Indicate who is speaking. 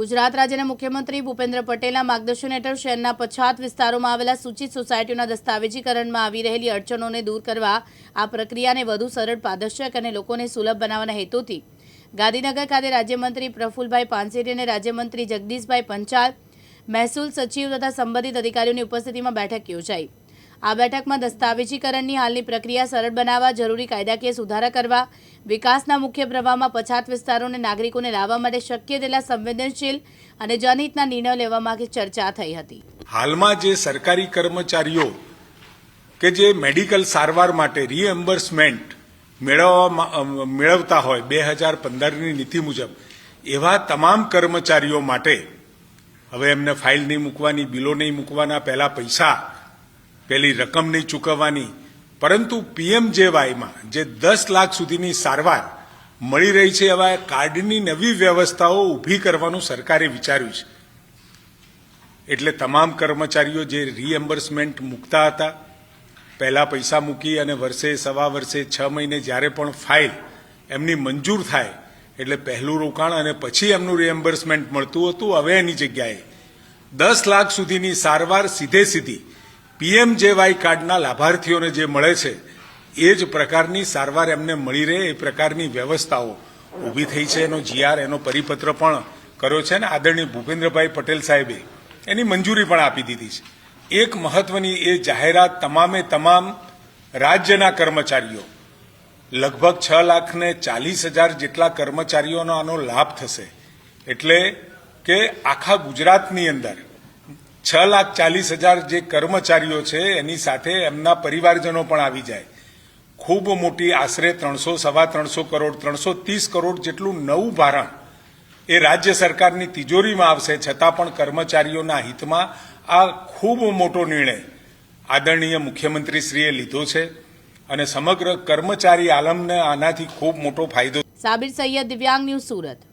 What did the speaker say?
Speaker 1: ગુજરાત રાજ્યના મુખ્યમંત્રી ભૂપેન્દ્ર પટેલના માર્ગદર્શન હેઠળ શહેરના પછાત વિસ્તારોમાં આવેલા સૂચિત સોસાયટીઓના દસ્તાવેજીકરણમાં આવી રહેલી અડચણોને દૂર કરવા આ પ્રક્રિયાને વધુ સરળ, પારદર્શક અને લોકોને સુલભ બનાવવાના હેતુથી ગાંધીનગર ખાતે રાજ્યમંત્રી પ્રફુલભાઈ પાનસેરી અને રાજ્યમંત્રી જગદીશભાઈ પંચાલ, મહેસૂલ સચિવ તથા સંબંધિત અધિકારીઓની ઉપસ્થિતિમાં બેઠક યોજાઈ. આ બેઠકમાં દસ્તાવેજીકરણની હાલની પ્રક્રિયા સરળ બનાવવા, જરૂરી કાયદાકીય સુધારા કરવા, વિકાસના મુખ્ય પ્રવાહમાં પછાત વિસ્તારોને નાગરિકોને લાવવા માટે શક્ય તેટલા સંવેદનશીલ અને જનહિતના નિર્ણયો લેવા માટે ચર્ચા થઈ હતી.
Speaker 2: હાલમાં જે સરકારી કર્મચારીઓ કે જે મેડિકલ સારવાર માટે રીએમ્બર્સમેન્ટ મેળવવા મેળવતા હોય બે હજાર પંદરની નીતિ મુજબ, એવા તમામ કર્મચારીઓ માટે, હવે એમને ફાઇલ નહીં મૂકવાની, બિલો નહીં મૂકવાના, પહેલા પૈસા પેલી રકમ નહીં ચૂકવવાની. પરંતુ પીએમજેવાયમાં જે દસ લાખ સુધીની સારવાર મળી રહી છે, એવા કાર્ડની નવી વ્યવસ્થાઓ ઊભી કરવાનું સરકારે વિચાર્યું છે. એટલે તમામ કર્મચારીઓ જે રીએમ્બર્સમેન્ટ મૂકતા હતા, પહેલા પૈસા મૂકી અને વર્ષે, સવા વર્ષે, છ મહિને જ્યારે પણ ફાઇલ એમની મંજૂર થાય, એટલે પહેલું રોકાણ અને પછી એમનું રીએમ્બર્સમેન્ટ મળતું હતું, હવે એની જગ્યાએ દસ લાખ સુધીની સારવાર સીધે સીધી પીએમજેવાય કાર્ડના લાભાર્થીઓને જે મળે છે, એ જ પ્રકારની સારવાર એમને મળી રહે, એ પ્રકારની વ્યવસ્થાઓ ઊભી થઈ છે. એનો જીઆર, એનો પરિપત્ર પણ કર્યો છે ને આદરણીય ભૂપેન્દ્રભાઈ પટેલ સાહેબે એની મંજૂરી પણ આપી દીધી છે. એક મહત્વની એ જાહેરાત તમામે તમામ રાજ્યના કર્મચારીઓ, લગભગ છ લાખ ને ચાલીસ હજાર જેટલા કર્મચારીઓનો આનો લાભ થશે. એટલે કે આખા ગુજરાતની અંદર છ લાખ ચાલીસ હજાર જે કર્મચારીઓ છે, એની સાથે એમના પરિવારજનો પણ આવી જાય. ખૂબ મોટી આશરે ત્રણસો, સવા ત્રણસો કરોડ, ત્રણસો ત્રીસ કરોડ જેટલું નવું ભારણ એ રાજ્ય સરકારની તિજોરીમાં આવશે. છતાં પણ કર્મચારીઓના હિતમાં આ ખૂબ મોટો નિર્ણય આદરણીય મુખ્યમંત્રીશ્રીએ લીધો છે અને સમગ્ર કર્મચારી આલમને આનાથી ખૂબ મોટો ફાયદો
Speaker 1: સાબિર સૈયદ, દિવ્યાંગ ન્યૂઝ સુરત.